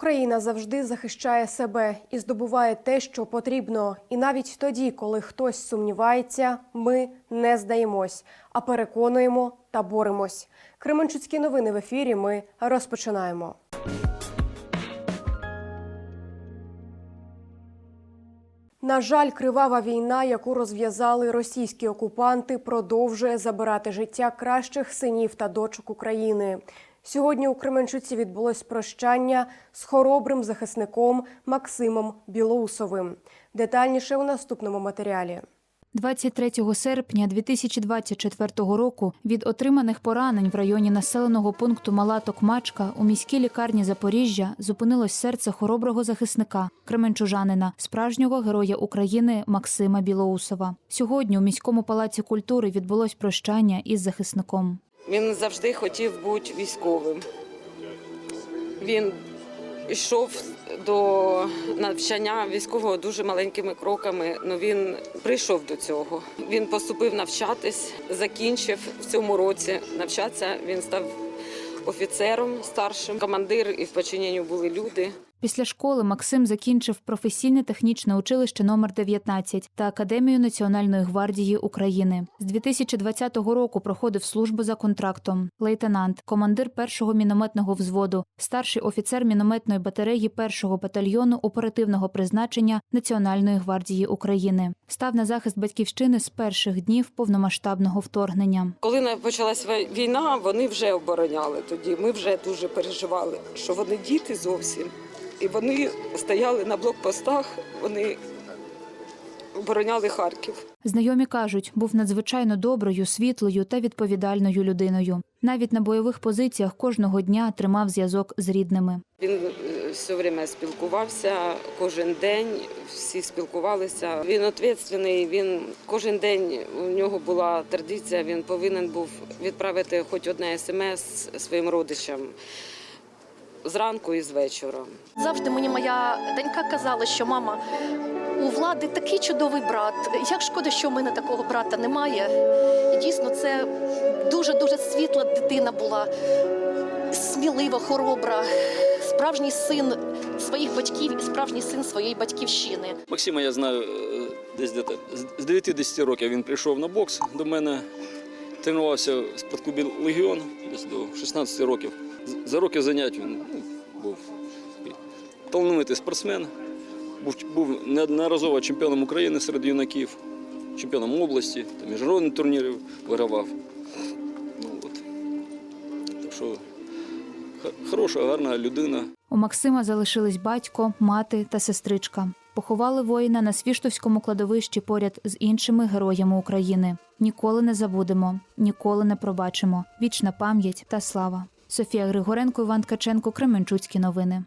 Україна завжди захищає себе і здобуває те, що потрібно. І навіть тоді, коли хтось сумнівається, ми не здаємось, а переконуємо та боремось. Кременчуцькі новини в ефірі. Ми розпочинаємо. На жаль, кривава війна, яку розв'язали російські окупанти, продовжує забирати життя кращих синів та дочок України. Сьогодні у Кременчуці відбулось прощання з хоробрим захисником Максимом Білоусовим. Детальніше у наступному матеріалі. 23 серпня 2024 року від отриманих поранень в районі населеного пункту Мала Токмачка у міській лікарні Запоріжжя зупинилось серце хороброго захисника кременчужанина, справжнього героя України Максима Білоусова. Сьогодні у міському палаці культури відбулось прощання із захисником. Він завжди хотів бути військовим. Він йшов до навчання військового дуже маленькими кроками, але він прийшов до цього. Він поступив навчатись, закінчив в цьому році навчатися. Він став офіцером старшим, командир і в подчиненні були люди. Після школи Максим закінчив професійне технічне училище номер 19 та Академію Національної гвардії України. З 2020 року проходив службу за контрактом, лейтенант, командир першого мінометного взводу, старший офіцер мінометної батареї першого батальйону оперативного призначення Національної гвардії України. Став на захист батьківщини з перших днів повномасштабного вторгнення. Коли почалась війна, вони вже обороняли тоді. Ми вже дуже переживали, що вони діти зовсім. І вони стояли на блокпостах, вони обороняли Харків. Знайомі кажуть, був надзвичайно доброю, світлою та відповідальною людиною. Навіть на бойових позиціях кожного дня тримав зв'язок з рідними. Він е, все время спілкувався кожен день. Всі спілкувалися. Він відповідальний, Він кожен день у нього була традиція. Він повинен був відправити хоч одне смс своїм родичам зранку і з вечора. Завжди мені моя донька казала, що мама, у влади такий чудовий брат. Як шкода, що в мене такого брата немає. І дійсно, це дуже дуже світла дитина була, смілива, хоробра, справжній син своїх батьків і справжній син своєї батьківщини. Максима я знаю е, десь де з 9-10 років він прийшов на бокс до мене, тренувався в спортклубі Легіон десь до 16 років. За роки занять він ну, був талановитий спортсмен, був, був неодноразово чемпіоном України серед юнаків, чемпіоном області, та міжнародних турнірів вигравав. Ну, от. Так що хороша, гарна людина. У Максима залишились батько, мати та сестричка. Поховали воїна на Свіштовському кладовищі поряд з іншими героями України. Ніколи не забудемо, ніколи не пробачимо. Вічна пам'ять та слава. Софія Григоренко, Іван Ткаченко, Кременчуцькі новини.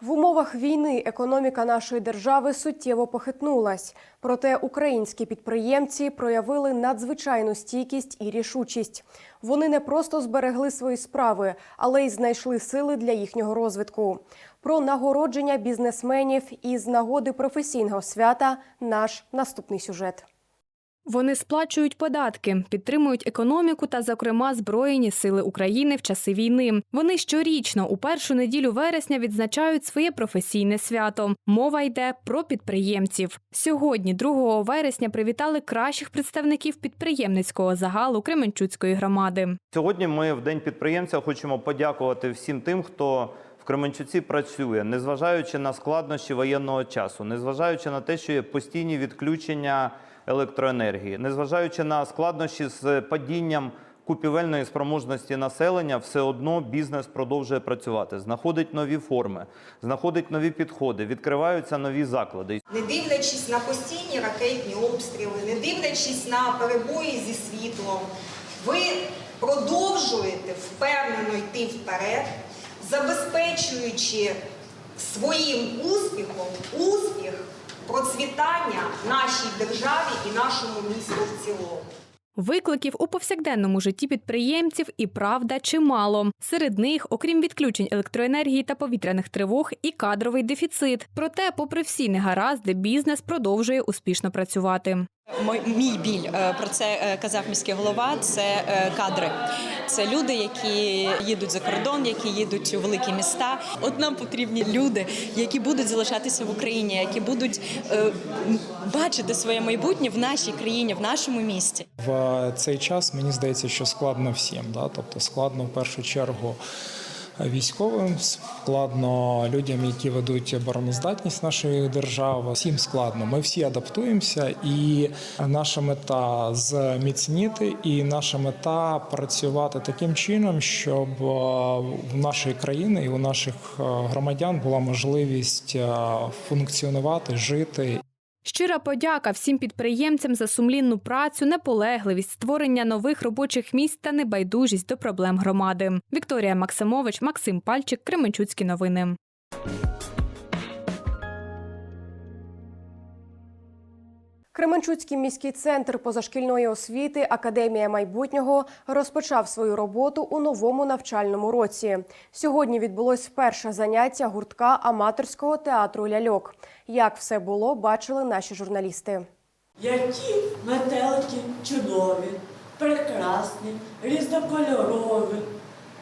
В умовах війни економіка нашої держави суттєво похитнулась. Проте українські підприємці проявили надзвичайну стійкість і рішучість. Вони не просто зберегли свої справи, але й знайшли сили для їхнього розвитку. Про нагородження бізнесменів із нагоди професійного свята наш наступний сюжет. Вони сплачують податки, підтримують економіку та, зокрема, збройні сили України в часи війни. Вони щорічно у першу неділю вересня відзначають своє професійне свято. Мова йде про підприємців. Сьогодні, 2 вересня, привітали кращих представників підприємницького загалу Кременчуцької громади. Сьогодні ми в День підприємця хочемо подякувати всім тим, хто в Кременчуці працює, незважаючи на складнощі воєнного часу, незважаючи на те, що є постійні відключення електроенергії, незважаючи на складнощі з падінням купівельної спроможності населення, все одно бізнес продовжує працювати, знаходить нові форми, знаходить нові підходи, відкриваються нові заклади. не дивлячись на постійні ракетні обстріли, не дивлячись на перебої зі світлом, ви продовжуєте впевнено йти вперед, забезпечуючи своїм успіхом успіх, процвітання нашій державі і нашому місту в цілому. Викликів у повсякденному житті підприємців і правда чимало. Серед них, окрім відключень електроенергії та повітряних тривог, і кадровий дефіцит. Проте, попри всі негаразди, бізнес продовжує успішно працювати. Мій біль е, про це е, казав міський голова. Це е, кадри. Це люди, які їдуть за кордон, які їдуть у великі міста. От нам потрібні люди, які будуть залишатися в Україні, які будуть бачити своє майбутнє в нашій країні, в нашому місті. В цей час мені здається, що складно всім. Да? Тобто складно в першу чергу військовим, складно людям, які ведуть обороноздатність нашої держави. Всім складно. Ми всі адаптуємося, і наша мета зміцніти, і наша мета працювати таким чином, щоб е, в нашої країни і у наших е, громадян була можливість е, функціонувати, жити Щира подяка всім підприємцям за сумлінну працю, наполегливість, створення нових робочих місць та небайдужість до проблем громади. Вікторія Максимович, Максим Пальчик, Кременчуцькі новини. Кременчуцький міський центр позашкільної освіти Академія майбутнього розпочав свою роботу у новому навчальному році. Сьогодні відбулось перше заняття гуртка аматорського театру ляльок. Як все було, бачили наші журналісти. Які метелики чудові, прекрасні, різнокольорові,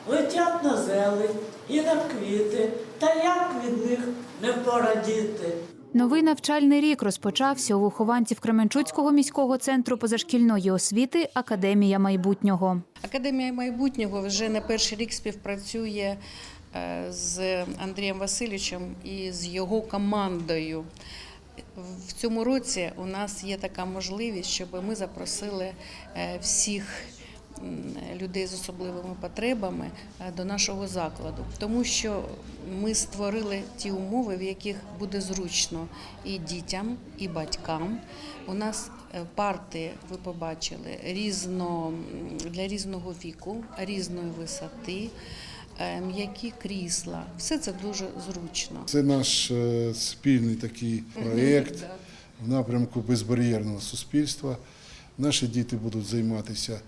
летять на зелень і на квіти, та як від них не порадіти. Новий навчальний рік розпочався у вихованців Кременчуцького міського центру позашкільної освіти Академія майбутнього. Академія майбутнього вже не перший рік співпрацює е, з Андрієм Васильовичем і з його командою. В цьому році у нас є така можливість, щоб ми запросили е, всіх людей з особливими потребами е, до нашого закладу, тому що ми створили ті умови, в яких буде зручно і дітям, і батькам. У нас е, парти, ви побачили, різно для різного віку, різної висоти. е, М'які крісла, все це дуже зручно. Це наш спільний такий проєкт в напрямку безбар'єрного суспільства. Наші діти будуть займатися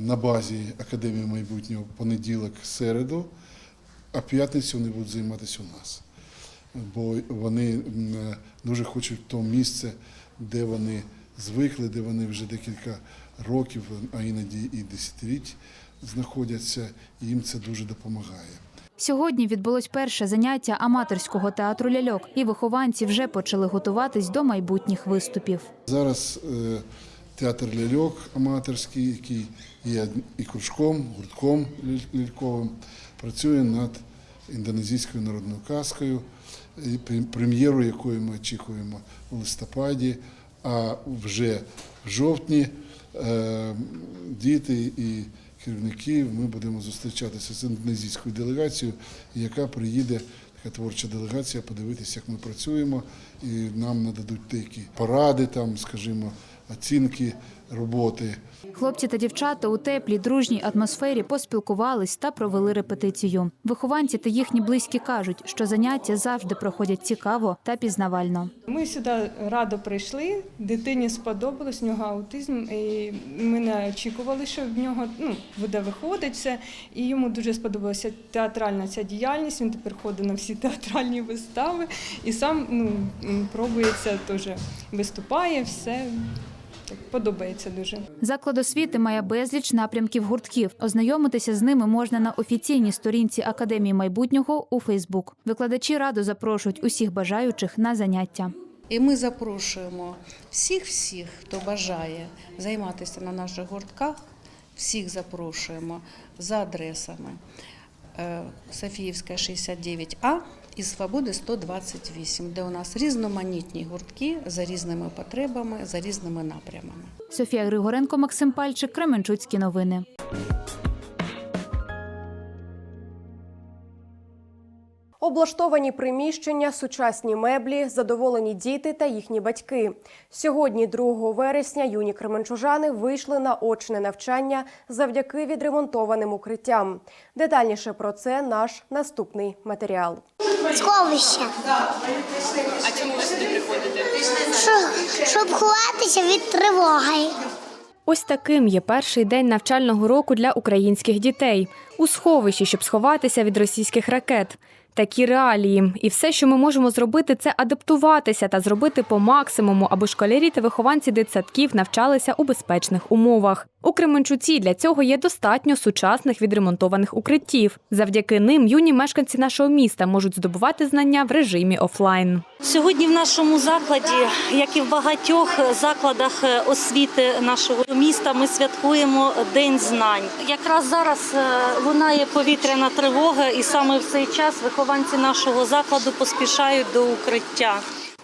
на базі Академії майбутнього понеділок, середу, а п'ятницю вони будуть займатися у нас. Бо вони е, дуже хочуть то місце, де вони звикли, де вони вже декілька років, а іноді і десятиліть знаходяться, і їм це дуже допомагає. Сьогодні відбулось перше заняття аматорського театру ляльок, і вихованці вже почали готуватись до майбутніх виступів. Зараз е, театр ляльок аматорський, який є і кружком, гуртком ляльковим, працює над індонезійською народною казкою, прем'єру якої ми очікуємо у листопаді, а вже в жовтні е, діти і керівники ми будемо зустрічатися з індонезійською делегацією, яка приїде. Така творча делегація, подивитися, як ми працюємо, і нам нададуть деякі поради, там, скажімо, оцінки роботи. Хлопці та дівчата у теплій дружній атмосфері поспілкувались та провели репетицію. Вихованці та їхні близькі кажуть, що заняття завжди проходять цікаво та пізнавально. Ми сюди радо прийшли. Дитині сподобалось, в нього аутизм, і ми не очікували, що в нього ну, буде виходити все. І йому дуже сподобалася театральна ця діяльність. Він тепер ходить на всі театральні вистави і сам ну, пробується теж виступає, все так подобається дуже. Заклад освіти має безліч напрямків гуртків. Ознайомитися з ними можна на офіційній сторінці Академії майбутнього у Фейсбук. Викладачі радо запрошують усіх бажаючих на заняття. І ми запрошуємо всіх-всіх, хто бажає займатися на наших гуртках, всіх запрошуємо за адресами е, Софіївська 69А і Свободи 128, де у нас різноманітні гуртки за різними потребами, за різними напрямами. Софія Григоренко, Максим Пальчик, Кременчуцькі новини. Облаштовані приміщення, сучасні меблі, задоволені діти та їхні батьки. Сьогодні, 2 вересня, юні кременчужани вийшли на очне навчання завдяки відремонтованим укриттям. Детальніше про це наш наступний матеріал. Сховище. А чому ви сюди приходите? Щоб, щоб ховатися від тривоги. Ось таким є перший день навчального року для українських дітей у сховищі, щоб сховатися від російських ракет. Такі реалії, і все, що ми можемо зробити, це адаптуватися та зробити по максимуму, аби школярі та вихованці дитсадків навчалися у безпечних умовах. У Кременчуці для цього є достатньо сучасних відремонтованих укриттів. Завдяки ним юні мешканці нашого міста можуть здобувати знання в режимі офлайн. Сьогодні в нашому закладі, як і в багатьох закладах е, освіти нашого міста, ми святкуємо День знань. Якраз зараз е, лунає повітряна тривога, і саме в цей час вихованці нашого закладу поспішають до укриття.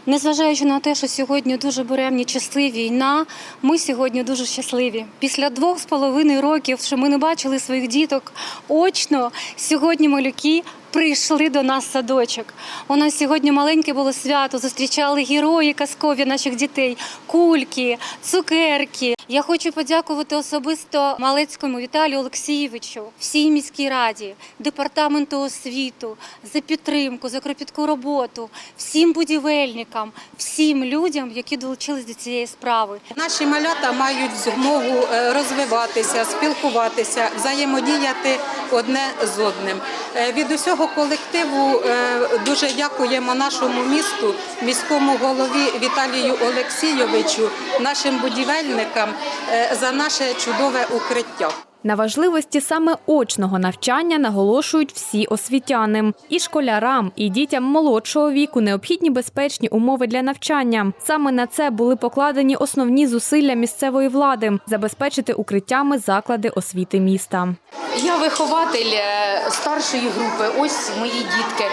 Незважаючи на те, що сьогодні дуже буремні часи війна, ми сьогодні дуже щасливі. Після двох з половиною років, що ми не бачили своїх діток очно, сьогодні малюки прийшли до нас садочок. У нас сьогодні маленьке було свято, зустрічали герої казкові наших дітей, кульки, цукерки. Я хочу подякувати особисто Малецькому Віталію Олексійовичу, всій міській раді, департаменту освіту за підтримку, за кропітку роботу, всім будівельникам, всім людям, які долучились до цієї справи. Наші малята мають змогу е, розвиватися, спілкуватися, взаємодіяти одне з одним. Е, Від усього колективу е, дуже дякуємо нашому місту, міському голові Віталію Олексійовичу, нашим будівельникам е, за наше чудове укриття. На важливості саме очного навчання наголошують всі освітяни. І школярам, і дітям молодшого віку необхідні безпечні умови для навчання. Sаме на це були покладені основні зусилля місцевої влади забезпечити укриттями заклади освіти міста. Я вихователь е, старшої групи. Ось мої дітки. Е,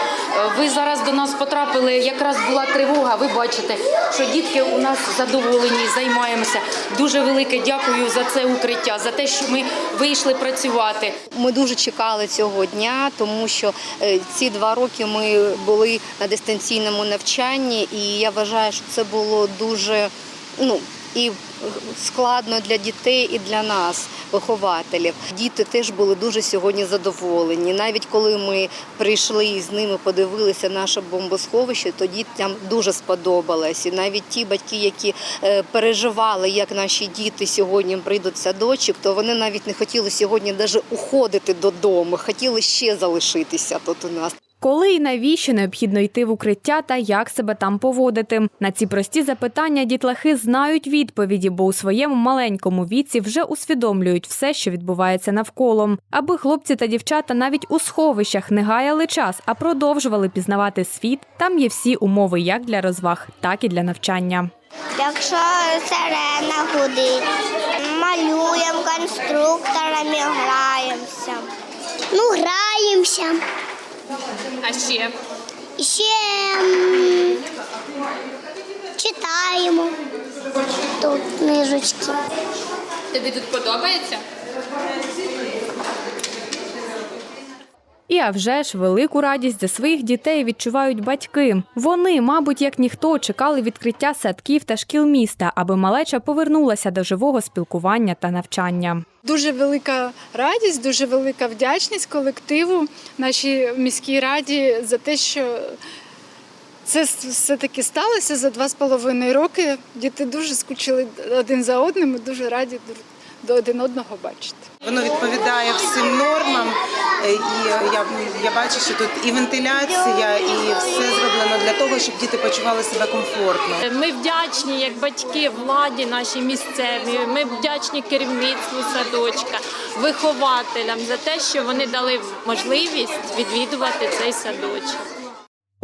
Ви зараз до нас потрапили. Якраз була тривога. Ви бачите, що дітки у нас задоволені, займаємося. Дуже велике дякую за це укриття, за те, що ми вийшли працювати. Ми дуже чекали цього дня, тому що е, ці два роки ми були на дистанційному навчанні, і я вважаю, що це було дуже ну і складно для дітей, і для нас, вихователів. Діти теж були дуже сьогодні задоволені. Навіть коли ми прийшли і з ними подивилися наше бомбосховище, то дітям дуже сподобалось. І навіть ті батьки, які е, переживали, як наші діти сьогодні прийдуть в садочок, то вони навіть не хотіли сьогодні навіть уходити додому, хотіли ще залишитися тут у нас. Коли і навіщо необхідно йти в укриття та як себе там поводити? На ці прості запитання дітлахи знають відповіді, бо у своєму маленькому віці вже усвідомлюють все, що відбувається навколо. Аби хлопці та дівчата навіть у сховищах не гаяли час, а продовжували пізнавати світ. Там є всі умови як для розваг, так і для навчання. Якщо сирена гудить, малюємо конструкторами, граємося. Ну, граємося. А ще ще читаємо тут книжечки. тобі тут подобається? І а вже ж велику радість за своїх дітей відчувають батьки. Вони, мабуть, як ніхто, чекали відкриття садків та шкіл міста, аби малеча повернулася до живого спілкування та навчання. Дуже велика радість, дуже велика вдячність колективу нашій міській раді за те, що це все-таки сталося за два з половиною роки. Діти дуже скучили один за одним і дуже раді до один одного бачити. Воно відповідає всім нормам, е, і я, я бачу, що тут і вентиляція, і все зроблено для того, щоб діти почували себе комфортно. Ми вдячні як батьки владі нашій місцевій. Ми вдячні керівництву садочка, вихователям за те, що вони дали можливість відвідувати цей садочок.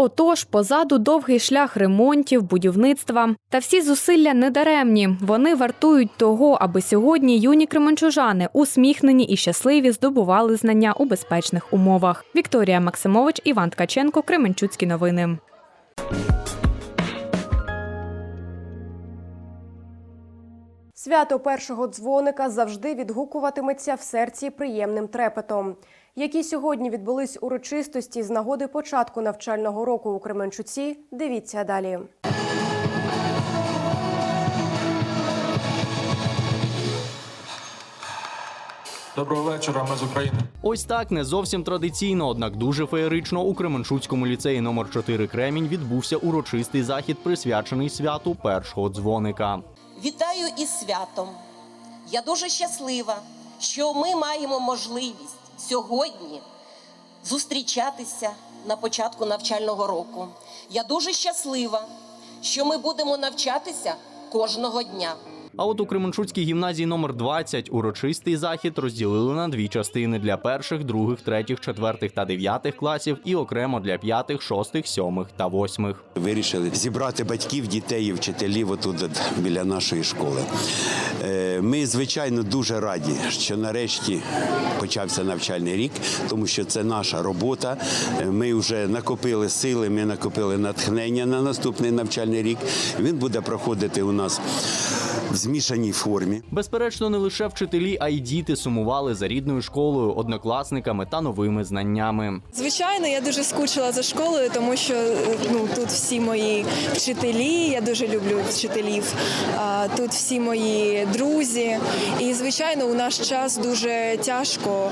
Отож, позаду довгий шлях ремонтів, будівництва. Та всі зусилля недаремні. Вони вартують того, аби сьогодні юні кременчужани, усміхнені і щасливі, здобували знання у безпечних умовах. Вікторія Максимович, Іван Ткаченко, Кременчуцькі новини. Свято першого дзвоника завжди відгукуватиметься в серці приємним трепетом. Які сьогодні відбулись урочистості з нагоди початку навчального року у Кременчуці, дивіться далі. Доброго вечора, ми з України. Ось так не зовсім традиційно, однак дуже феєрично у Кременчуцькому ліцеї номер 4 Кремінь відбувся урочистий захід, присвячений святу першого дзвоника. Вітаю із святом. Я дуже щаслива, що ми маємо можливість сьогодні зустрічатися, на початку навчального року. Я дуже щаслива, що ми будемо навчатися кожного дня. А от у Кременчуцькій гімназії номер 20 урочистий захід розділили на дві частини для перших, других, третіх, четвертих та дев'ятих класів і окремо для п'ятих, шостих, сьомих та восьмих. Вирішили зібрати батьків, дітей і вчителів отут біля нашої школи. Е, Ми, звичайно, дуже раді, що нарешті почався навчальний рік, тому що це наша робота. Е, Ми вже накопили сили, ми накопили натхнення на наступний навчальний рік. Він буде проходити у нас в змішаній формі. Безперечно, не лише вчителі, а й діти сумували за рідною школою, однокласниками та новими знаннями. Звичайно, я дуже скучила за школою, тому що ну тут всі мої вчителі. Я дуже люблю вчителів. Тут всі мої друзі. І звичайно, у наш час дуже тяжко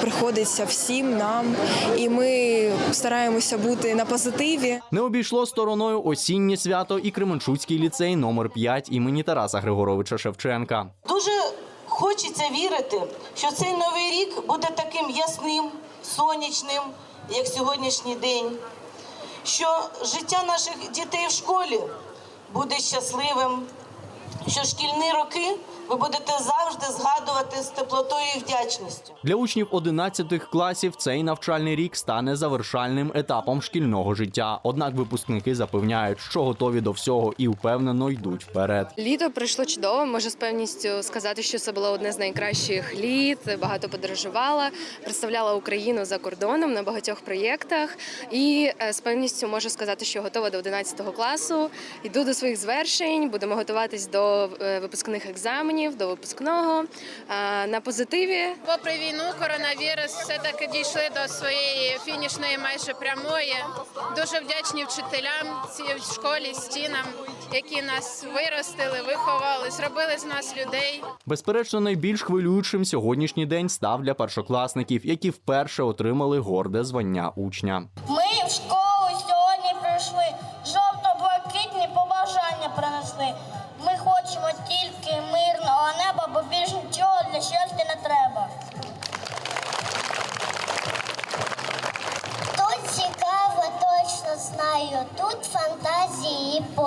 приходиться всім нам, і ми стараємося бути на позитиві. Не обійшло стороною осіннє свято і Кременчуцький ліцей номер 5 імені Тараса Григоровича Шевченка. Дуже хочеться вірити, що цей новий рік буде таким ясним, сонячним, як сьогоднішній день, що життя наших дітей в школі буде щасливим, що шкільні роки ви будете завжди згадувати з теплотою і вдячністю. Для учнів 11 класів цей навчальний рік стане завершальним етапом шкільного життя. Однак випускники запевняють, що готові до всього і впевнено йдуть вперед. Літо пройшло чудово. Можу з певністю сказати, що це було одне з найкращих літ. Багато подорожувала, представляла Україну за кордоном на багатьох проєктах. І е, з певністю можу сказати, що готова до 11 класу. Йду до своїх звершень. Будемо готуватись до е, випускних екзаменів, до випускного е, на позитиві. Попри війну, коронавірус все таки дійшли до своєї фінішної майже прямої. Дуже вдячні вчителям цій школі, стінам, які нас виростили, виховали, зробили з нас людей. Безперечно, найбільш хвилюючим сьогоднішній день став для першокласників, які вперше отримали горде звання учня.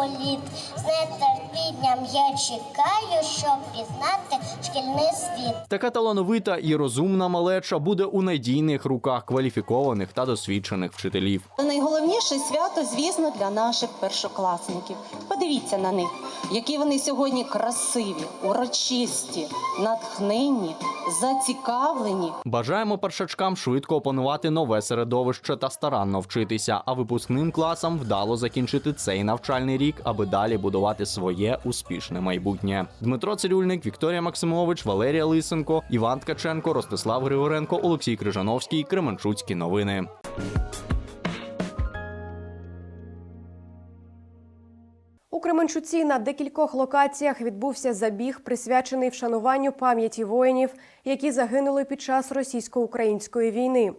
colhido нетерпінням я чекаю, щоб пізнати шкільний світ. Така талановита і розумна малеча буде у надійних руках кваліфікованих та досвідчених вчителів. Найголовніше свято, звісно, для наших першокласників. Подивіться на них, які вони сьогодні красиві, урочисті, натхненні, зацікавлені. Бажаємо першачкам швидко опанувати нове середовище та старанно вчитися, а випускним класам вдало закінчити цей навчальний рік, аби далі будувати своє успішне майбутнє. Дмитро Цирюльник, Вікторія Максимович, Валерія Лисенко, Іван Ткаченко, Ростислав Григоренко, Олексій Крижановський. Кременчуцькі новини. У Кременчуці на декількох локаціях відбувся забіг, присвячений вшануванню пам'яті воїнів, які загинули під час російсько-української війни.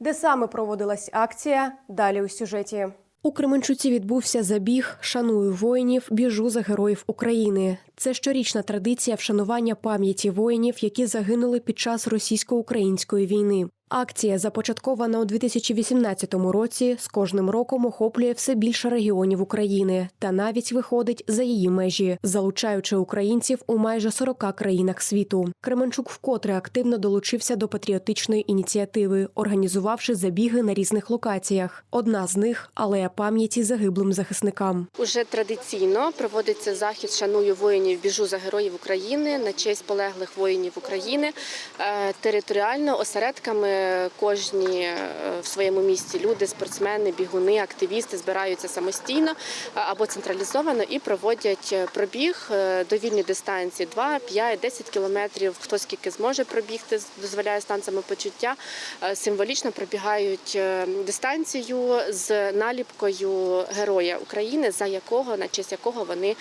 Де саме проводилась акція? Далі у сюжеті. У Кременчуці відбувся забіг Шаную воїнів, біжу за героїв України. Це щорічна традиція вшанування пам'яті воїнів, які загинули під час російсько-української війни. Акція, започаткована у 2018 році, з кожним роком охоплює все більше регіонів України та навіть виходить за її межі, залучаючи українців у майже 40 країнах світу. Кременчук вкотре активно долучився до патріотичної ініціативи, організувавши забіги на різних локаціях. Одна з них алея пам'яті загиблим захисникам. Уже традиційно проводиться захід Шаную воїнів, біжу за героїв України на честь полеглих воїнів України. Е, Територіально осередками кожні е, в своєму місті люди, спортсмени, бігуни, активісти збираються самостійно е, або централізовано і проводять пробіг довільні дистанції 2, 5, 10 кілометрів. Хто скільки зможе пробігти, дозволяє стан самопочуття. Е, Символічно пробігають дистанцію з наліпкою героя України, за якого на честь якого вони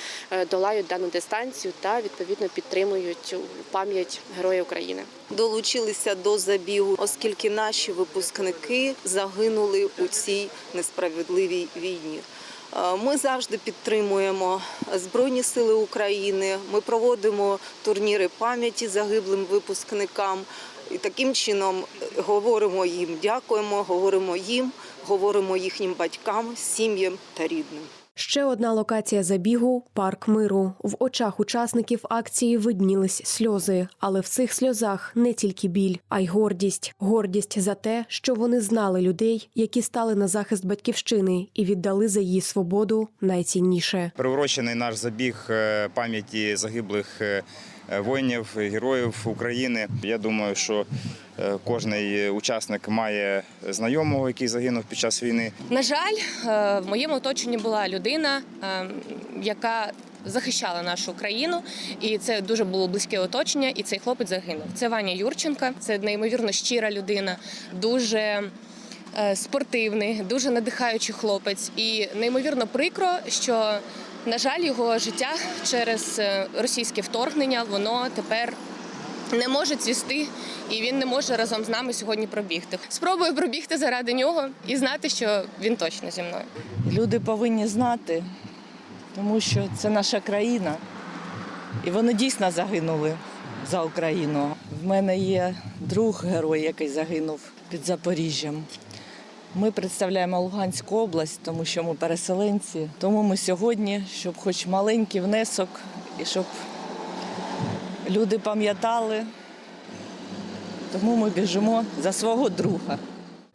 долають дану дистанцію та відповідно підтримують пам'ять героя України. долучилися до забігу, оскільки наші випускники загинули у цій несправедливій війні. Е, Ми завжди підтримуємо Збройні Сили України. Ми проводимо турніри пам'яті загиблим випускникам. І таким чином говоримо їм, дякуємо, говоримо їм, говоримо їхнім батькам, сім'ям та рідним. Ще одна локація забігу парк миру. В очах учасників акції виднілись сльози, але в цих сльозах не тільки біль, а й гордість. Гордість за те, що вони знали людей, які стали на захист батьківщини і віддали за її свободу найцінніше. Приурочений наш забіг е, пам'яті загиблих е, воїнів, героїв України. Я думаю, що е, кожний учасник має знайомого, який загинув під час війни. На жаль, е, в моєму оточенні була людина, е, яка захищала нашу країну, і це дуже було близьке оточення. І цей хлопець загинув. Це Ваня Юрченка. Це неймовірно щира людина, дуже е, спортивний, дуже надихаючий хлопець. І неймовірно прикро, що на жаль, його життя через е, російське вторгнення воно тепер не може цвісти, і він не може разом з нами сьогодні пробігти. Спробую пробігти заради нього і знати, що він точно зі мною. Люди повинні знати, тому що це наша країна, і вони дійсно загинули за Україну. В мене є друг герой, який загинув під Запоріжжям. Ми представляємо Луганську область, тому що ми переселенці. Тому ми сьогодні, щоб хоч маленький внесок, і щоб люди пам'ятали, тому ми біжимо за свого друга.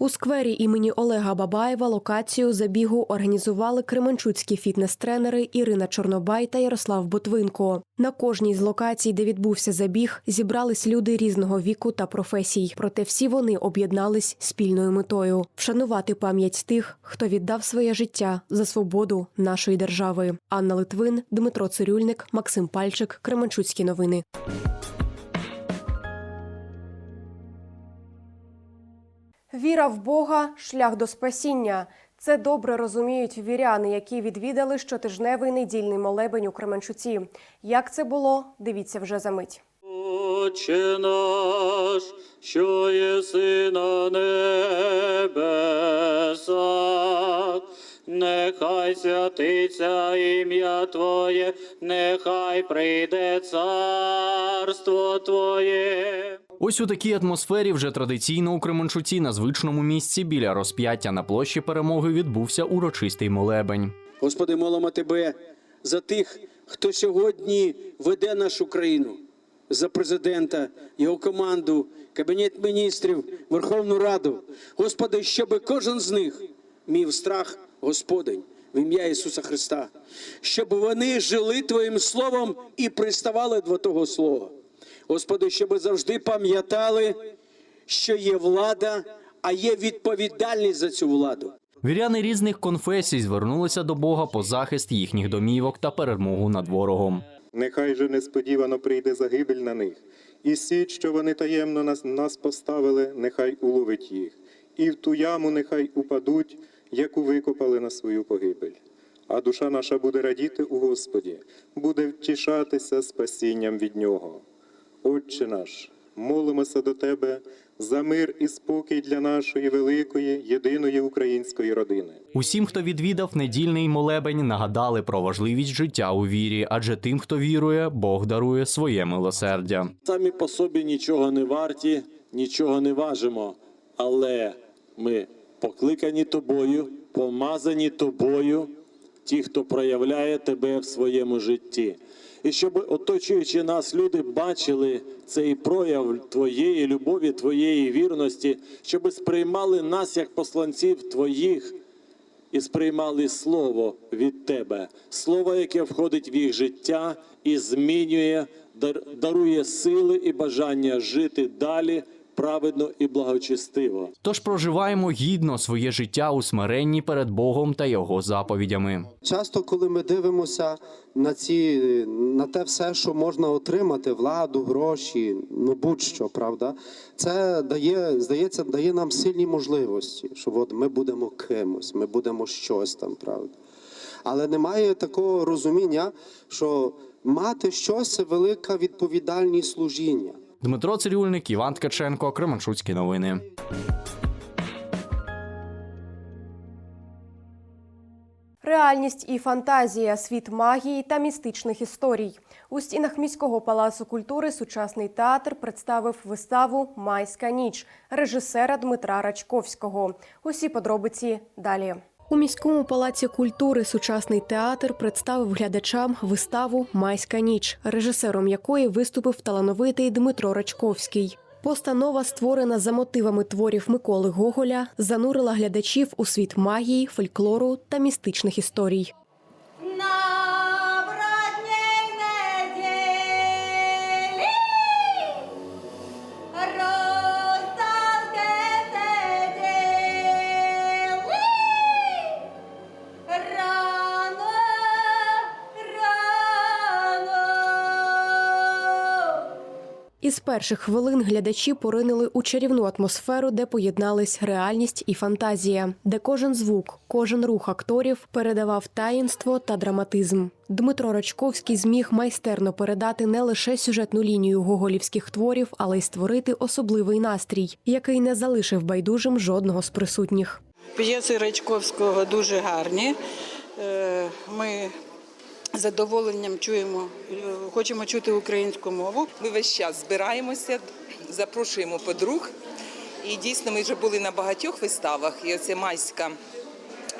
У сквері імені Олега Бабаєва локацію забігу організували кременчуцькі фітнес-тренери Ірина Чорнобай та Ярослав Ботвинко. На кожній з локацій, де відбувся забіг, зібрались люди різного віку та професій. Проте всі вони об'єднались спільною метою вшанувати пам'ять тих, хто віддав своє життя за свободу нашої держави. Анна Литвин, Дмитро Цирюльник, Максим Пальчик, Кременчуцькі новини. Віра в Бога шлях до спасіння. Це добре розуміють віряни, які відвідали щотижневий недільний молебень у Кременчуці. Як це було, дивіться вже за мить. Отче наш, що єси на небесах, нехай святиться ім'я Твоє, нехай прийде царство Твоє. Ось у такій атмосфері вже традиційно у Кременчуці на звичному місці біля розп'яття на площі перемоги відбувся урочистий молебень. Господи, молимо Тебе за тих, хто сьогодні веде нашу країну, за президента, його команду, Кабінет міністрів, Верховну Раду. Господи, щоб кожен з них мів страх Господень в ім'я Ісуса Христа, щоб вони жили Твоїм Словом і приставали до Твого Слова. Господи, щоб завжди пам'ятали, що є влада, а є відповідальність за цю владу. Віряни різних конфесій звернулися до Бога по захист їхніх домівок та перемогу над ворогом. Нехай же несподівано прийде загибель на них, і сіть, що вони таємно нас, нас поставили, нехай уловить їх, і в ту яму нехай упадуть, яку викопали на свою погибель. А душа наша буде радіти у Господі, буде втішатися спасінням від Нього. Отче наш, молимося до Тебе за мир і спокій для нашої великої, єдиної української родини. Усім, хто відвідав недільний молебень, нагадали про важливість життя у вірі, адже тим, хто вірує, Бог дарує своє милосердя. Самі по собі нічого не варті, нічого не важимо, але ми покликані тобою, помазані тобою, ті, хто проявляє тебе в своєму житті. І щоб оточуючи нас люди бачили цей прояв твоєї любові, твоєї вірності, щоб сприймали нас як посланців твоїх і сприймали слово від тебе, слово, яке входить в їх життя і змінює, дар- дарує сили і бажання жити далі праведно і благочестиво. Тож проживаємо гідно своє життя у смиренні перед Богом та його заповідями. Часто, коли ми дивимося на ці на те все, що можна отримати, владу, гроші, ну будь-що, правда, це дає, здається, дає нам сильні можливості, що от ми будемо кимось, ми будемо щось там, правда. Але немає такого розуміння, що мати щось це велика відповідальність служіння. Дмитро Цирюльник, Іван Ткаченко, Кременчуцькі новини. Реальність і фантазія, світ магії та містичних історій. У стінах міського палацу культури сучасний театр представив виставу Майська ніч режисера Дмитра Рачковського. Усі подробиці далі. У міському палаці культури сучасний театр представив глядачам виставу Майська ніч, режисером якої виступив талановитий Дмитро Рачковський. Постанова, створена за мотивами творів Миколи Гоголя, занурила глядачів у світ магії, фольклору та містичних історій. Із перших хвилин глядачі поринили у чарівну атмосферу, де поєднались реальність і фантазія, де кожен звук, кожен рух акторів передавав таїнство та драматизм. Дмитро Рачковський зміг майстерно передати не лише сюжетну лінію гоголівських творів, але й створити особливий настрій, який не залишив байдужим жодного з присутніх. П'єси Рачковського дуже гарні. Е, Ми задоволенням чуємо, е, хочемо чути українську мову. Ми весь час збираємося, запрошуємо подруг. І дійсно ми вже були на багатьох виставах. І оце майська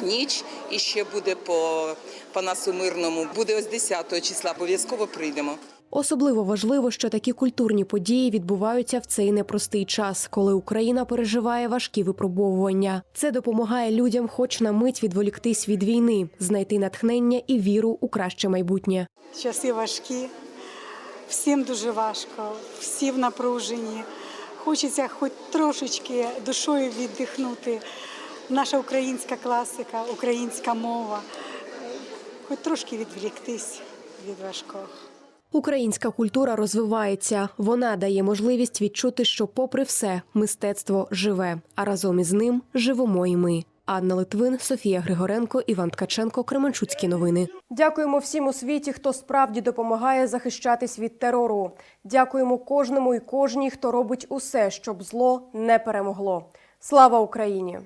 ніч, і ще буде по Панасу Мирному. Буде ось 10 числа. Обов'язково прийдемо. Особливо важливо, що такі культурні події відбуваються в цей непростий час, коли Україна переживає важкі випробовування. Це допомагає людям, хоч на мить відволіктись від війни, знайти натхнення і віру у краще майбутнє. Часи важкі, всім дуже важко, всі в напруженні. Хочеться хоч трошечки душою віддихнути. Наша українська класика, українська мова, хоч трошки відволіктись від важкого. Українська культура розвивається. Вона дає можливість відчути, що, попри все, мистецтво живе, а разом із ним живемо і ми. Анна Литвин, Софія Григоренко, Іван Ткаченко, Кременчуцькі новини. Дякуємо всім у світі, хто справді допомагає захищатись від терору. Дякуємо кожному і кожній, хто робить усе, щоб зло не перемогло. Слава Україні!